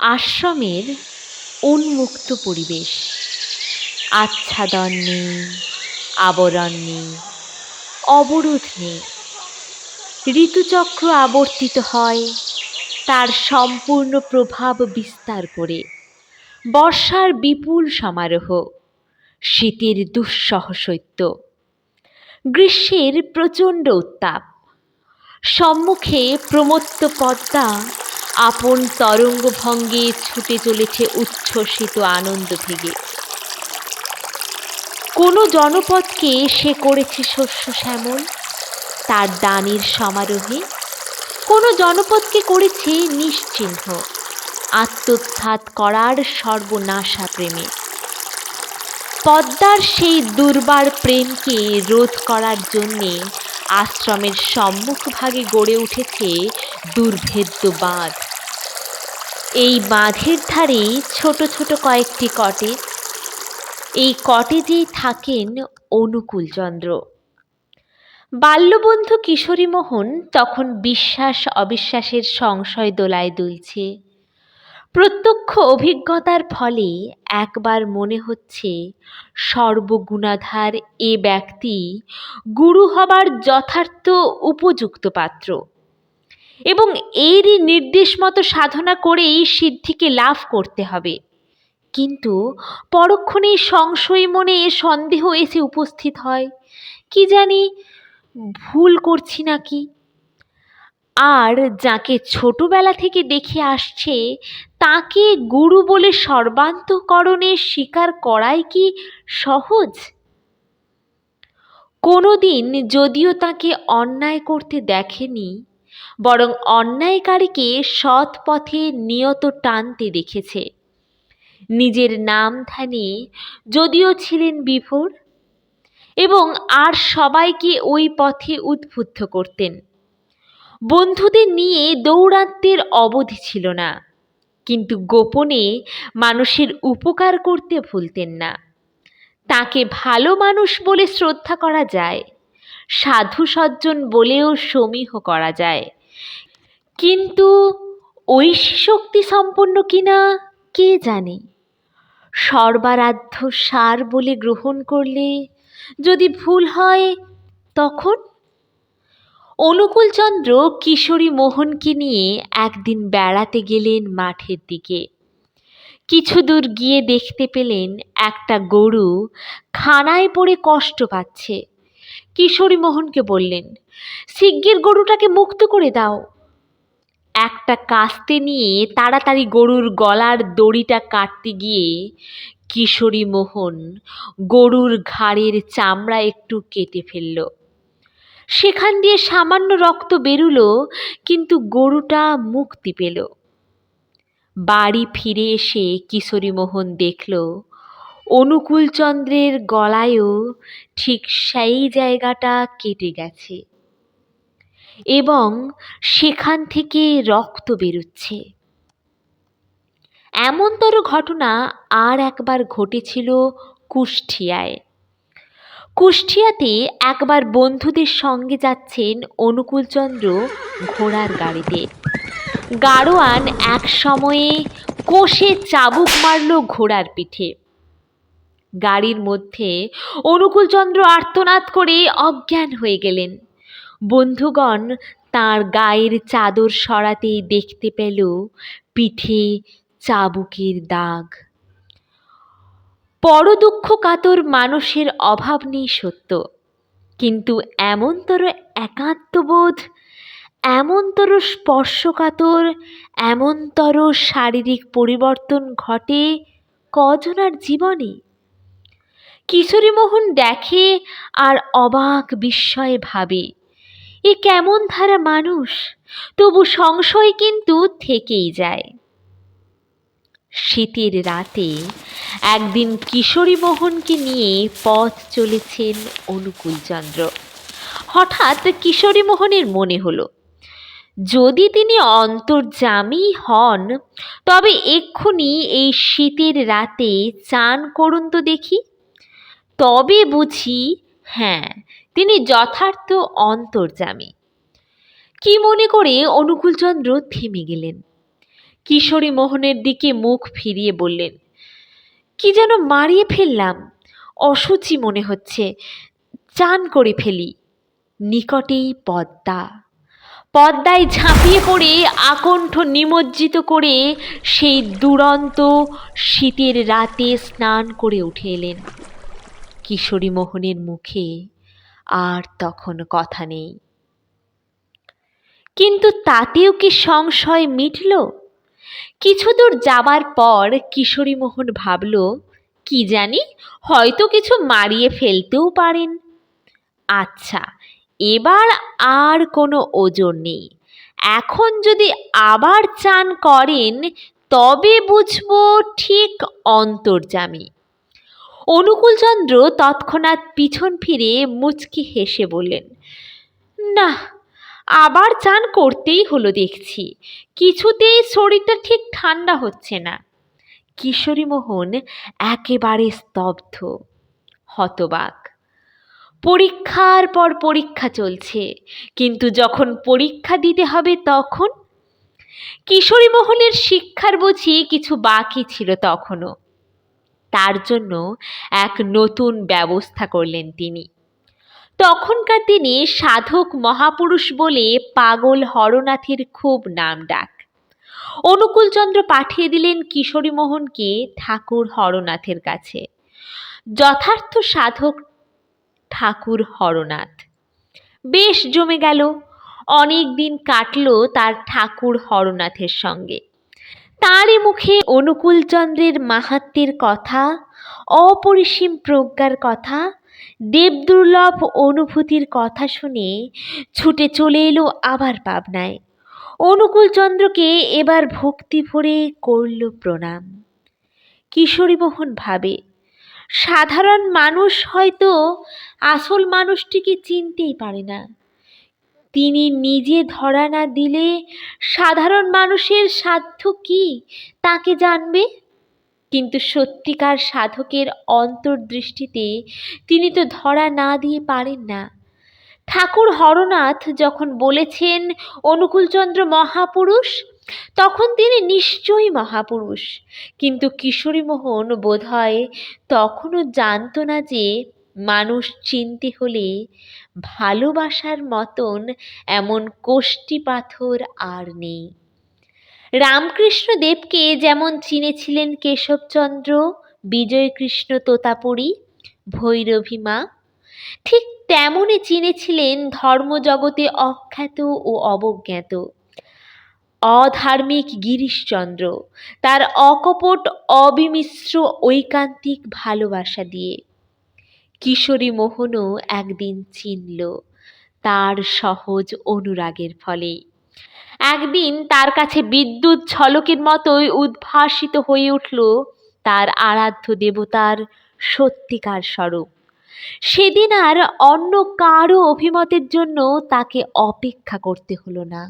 আশ্রমের উন্মুক্ত পরিবেশ। আচ্ছাদন নেই আবরণ নেই অবরোধ নেই। ঋতুচক্র আবর্তিত হয়। তার সম্পূর্ণ প্রভাব বিস্তার করে। বর্ষার বিপুল সমারোহ, শীতের দুঃসহ শৈত্য, গ্রীষ্মের প্রচণ্ড উত্তাপ। সম্মুখে প্রমত্ত পদ্মা আপন তরঙ্গভঙ্গে ছুটে চলেছে উচ্ছ্বসিত আনন্দ ভেগে। কোনো জনপদকে সে করেছে শস্য শ্যামল তার দানের সমারোহে। কোনো জনপদকে করেছে নিশ্চিহ্ন। আত্মোত্থাত করার সর্বনাশা প্রেমে। পদ্মার সেই দুর্বার প্রেমকে রোধ করার জন্যে আশ্রমের সম্মুখভাগে গড়ে উঠেছে দুর্ভেদ্য বাঁধ। এই বাঁধের ধারে ছোট ছোট কয়েকটি কটেজ। এই কটেজেই থাকেন অনুকূলচন্দ্র। বাল্যবন্ধু কিশোরী মোহন তখন বিশ্বাস অবিশ্বাসের সংশয় দোলায় দুলছে। প্রত্যক্ষ অভিজ্ঞতার ফলে একবার মনে হচ্ছে সর্বগুণাধার এ ব্যক্তি গুরু হবার যথার্থ উপযুক্ত পাত্র। এবং এরই নির্দেশ মতো সাধনা করেই সিদ্ধিকে লাভ করতে হবে। কিন্তু পরক্ষণেই সংশয় মনে সন্দেহ এসে উপস্থিত হয়। কি জানি ভুল করছি নাকি? আর যাকে ছোটবেলা থেকে দেখে আসছে, তাকে গুরু বলে সর্বান্তকরণে স্বীকার করাই কি সহজ? কোনো দিন যদিও তাকে অন্যায় করতে দেখেনি, বরং অন্যায়কারীকে সৎ পথে নিয়ত টানতে দেখেছে। নিজের নাম ধ্যানে যদিও ছিলেন বিভোর এবং আর সবাইকে ওই পথে উদ্বুদ্ধ করতেন। বন্ধুদের নিয়ে দৌরাত্মের অবধি ছিল না। কিন্তু গোপনে মানুষের উপকার করতে ভুলতেন না। তাকে ভালো মানুষ বলে শ্রদ্ধা করা যায়, সাধু সজ্জন বলেও সমীহ করা যায়। কিন্তু ঐশী শক্তি সম্পন্ন কিনা কে জানে? সর্বারাধ্য সার বলে গ্রহণ করলে যদি ভুল হয় তখন? অনুকূলচন্দ্র কিশোরী মোহনকে নিয়ে একদিন বেড়াতে গেলেন মাঠের দিকে। কিছু দূর গিয়ে দেখতে পেলেন একটা গরু খানায় পড়ে কষ্ট পাচ্ছে। কিশোরী মোহনকে বললেন, শিগগির গরুটাকে মুক্ত করে দাও। একটা কাস্তে নিয়ে তাড়াতাড়ি গরুর গলার দড়িটা কাটতে গিয়ে কিশোরী মোহন গরুর ঘাড়ের চামড়া একটু কেটে ফেলল। সেখান দিয়ে সামান্য রক্ত বেরুলো, কিন্তু গরুটা মুক্তি পেল। বাড়ি ফিরে এসে কিশোরী মোহন দেখল অনুকূলচন্দ্রের গলায়ও ঠিক সেই জায়গাটা কেটে গেছে এবং সেখান থেকে রক্ত বেরোচ্ছে। এমনতর ঘটনা আর একবার ঘটেছিল কুষ্টিয়ায় কুষ্টিয়াতে একবার বন্ধুদের সঙ্গে যাচ্ছেন অনুকূলচন্দ্র ঘোড়ার গাড়িতে। গাড়োয়ান এক সময়ে কোষে চাবুক মারল ঘোড়ার পিঠে। গাড়ির মধ্যে অনুকূলচন্দ্র আর্তনাদ করে অজ্ঞান হয়ে গেলেন। বন্ধুগণ তার গায়ের চাদর সরাতেই দেখতে পেল পিঠে চাবুকের দাগ। বড় দুঃখ কাতর মানুষের অভাব নেই সত্য। কিন্তু এমনতর একাত্মবোধ এমনতর স্পর্শকাতর, এমনতর শারীরিক পরিবর্তন ঘটে কজনার জীবনে? কিশোরীমোহন দেখে আর অবাক বিস্ময়ে ভাবে, এ কেমন ধারা মানুষ? তবু সংশয় কিন্তু থেকেই যায়। শীতের রাতে একদিন কিশোরী মোহনকে নিয়ে পথ চলেছেন অনুকূলচন্দ্র হঠাৎ কিশোরী মোহনের মনে হলো, যদি তিনি অন্তর্যামী হন, তবে এক্ষুনি এই শীতের রাতে চান করুন তো দেখি। তবে বুঝি হ্যাঁ তিনি যথার্থ অন্তর্যামী। কি মনে করে অনুকূলচন্দ্র থেমে গেলেন? কিশোরী মোহনের দিকে মুখ ফিরিয়ে বললেন, কি যেন মারিয়ে ফেললাম। অসুচি মনে হচ্ছে। চান করে ফেলি। নিকটেই পদ্মা। পদ্মায় ঝাঁপিয়ে পড়ে, আকণ্ঠ নিমজ্জিত করে সেই দুরন্ত শীতের রাতে স্নান করে উঠে এলেন। কিশোরী মোহনের মুখে আর তখন কথা নেই। কিন্তু তাতেও কি সংশয় মিটল? কিছু দূর যাবার পর কিশোরী মোহন ভাবল, কি জানি, হয়তো কিছু মারিয়ে ফেলতেও পারেন। আচ্ছা এবার আর কোনো ওজন নেই। এখন যদি আবার চান করেন, তবে বুঝব ঠিক অন্তর্জামী অনুকূলচন্দ্র তৎক্ষণাৎ পিছন ফিরে মুচকি হেসে বললেন, না আবার চান করতেই হলো দেখছি। কিছুতেই শরীরটা ঠিক ঠান্ডা হচ্ছে না। কিশোরী মোহন একেবারে স্তব্ধ, হতবাক। পরীক্ষার পর পরীক্ষা চলছে, কিন্তু যখন পরীক্ষা দিতে হবে তখন? কিশোরী মোহনের শিক্ষার বুঝি কিছু বাকি ছিল তখনও। তার জন্য এক নতুন ব্যবস্থা করলেন তিনি। তখনকার দিনে সাধক মহাপুরুষ বলে পাগল হরনাথের খুব নাম ডাক। অনুকূলচন্দ্র পাঠিয়ে দিলেন কিশোরী মোহনকে ঠাকুর হরনাথের কাছে। যথার্থ সাধক ঠাকুর হরনাথ। বেশ জমে গেল। অনেক দিন কাটল তার ঠাকুর হরনাথের সঙ্গে। তাঁরই মুখে অনুকূলচন্দ্রের মাহাত্মের কথা, অপরিসীম প্রজ্ঞার কথা দেবদুর্লভ অনুভূতির কথা শুনে ছুটে চলে এলো আবার পাবনায়। অনুকূলচন্দ্রকে এবার ভক্তি ভরে করল প্রণাম। কিশোরীমোহন ভাবে, সাধারণ মানুষ হয়তো আসল মানুষটিকে চিনতেই পারে না। তিনি নিজে ধরা না দিলে সাধারণ মানুষের সাধ্য কি, তাকে জানবে? কিন্তু সত্যিকার সাধকের অন্তর্দৃষ্টিতে তিনি তো ধরা না দিয়ে পারেন না। ঠাকুর হরনাথ যখন বলেছেন অনুকূলচন্দ্র মহাপুরুষ, তখন তিনি নিশ্চয়ই মহাপুরুষ। কিন্তু কিশোরীমোহন বোধহয় তখনও জানত না যে মানুষ চিনতে হলে ভালোবাসার মতন এমন কোষ্টি পাথর আর নেই। রামকৃষ্ণ দেবকে যেমন চিনেছিলেন কেশবচন্দ্র, বিজয়কৃষ্ণ তোতাপুরী, ভৈরবী মা, ঠিক তেমনই চিনেছিলেন ধর্মজগতে অখ্যাত ও অবজ্ঞাত। অধার্মিক গিরিশচন্দ্র তার অকপট, অবিমিশ্র, ঐকান্তিক ভালোবাসা দিয়ে। কিশোরী মোহনও একদিন চিনল তার সহজ অনুরাগের ফলে। একদিন তার কাছে বিদ্যুৎ ঝলকের মতোই উদ্ভাসিত হয়ে উঠল তার আরাধ্য দেবতার সত্যিকার স্বরূপ। সেদিন আর অন্য কারও অভিমতের জন্য তাকে অপেক্ষা করতে হলো না।